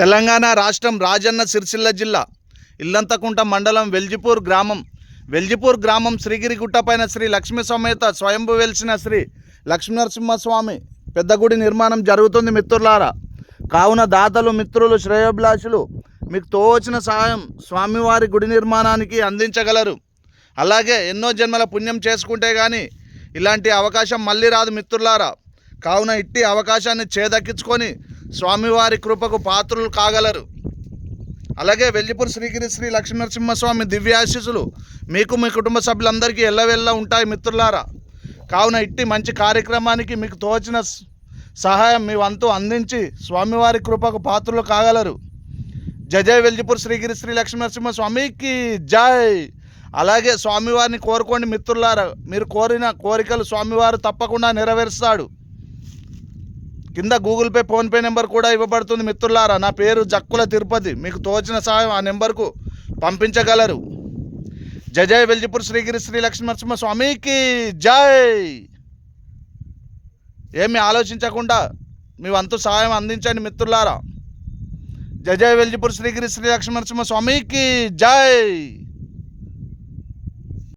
తెలంగాణ రాష్ట్రం రాజన్న సిరిసిల్ల జిల్లా ఇల్లంతకుంట మండలం వెల్జిపూర్ గ్రామం. వెల్జిపూర్ గ్రామం శ్రీగిరిగుట్ట పైన శ్రీ లక్ష్మీ సమేత స్వయంభు వెలిసిన శ్రీ లక్ష్మీనరసింహస్వామి పెద్ద గుడి నిర్మాణం జరుగుతుంది మిత్రులారా. కావున దాతలు మిత్రులు శ్రేయోభిలాషులు మీకు తోచిన సహాయం స్వామివారి గుడి నిర్మాణానికి అందించగలరు. అలాగే ఎన్నో జన్మల పుణ్యం చేసుకుంటే కానీ ఇలాంటి అవకాశం మళ్ళీ రాదు మిత్రులారా. కావున ఇట్టి అవకాశాన్ని చేదక్కించుకొని స్వామివారి కృపకు పాత్రులు కాగలరు. అలాగే వెల్లిపూర్ శ్రీగిరి శ్రీ లక్ష్మీనరసింహస్వామి దివ్యాశీసులు మీకు మీ కుటుంబ సభ్యులందరికీ ఎల్లవెల్ల ఉంటాయి మిత్రులారా. కావున ఇట్టి మంచి కార్యక్రమానికి మీకు తోచిన సహాయం మీ వంతు అందించి స్వామివారి కృపకు పాత్రులు కాగలరు. జయ జయ వెల్జిపూర్ శ్రీగిరి శ్రీ లక్ష్మీనరసింహ స్వామికి జై. అలాగే స్వామివారిని కోరుకోండి మిత్రులారా. మీరు కోరిన కోరికలు స్వామివారు తప్పకుండా నెరవేరుస్తాడు. కింద గూగుల్ పే ఫోన్పే నెంబర్ కూడా ఇవ్వబడుతుంది మిత్రులారా. నా పేరు జక్కుల తిరుపతి. మీకు తోచిన సహాయం ఆ నెంబర్కు పంపించగలరు. జయ జయ వెల్జిపూర్ శ్రీగిరి శ్రీ లక్ష్మీ స్వామికి జై. ఏమి ఆలోచించకుండా మీ వంతు సహాయం అందించండి మిత్రులారా. జయ జయ వెల్జిపూర్ శ్రీగిరి శ్రీ లక్ష్మీ స్వామికి జై.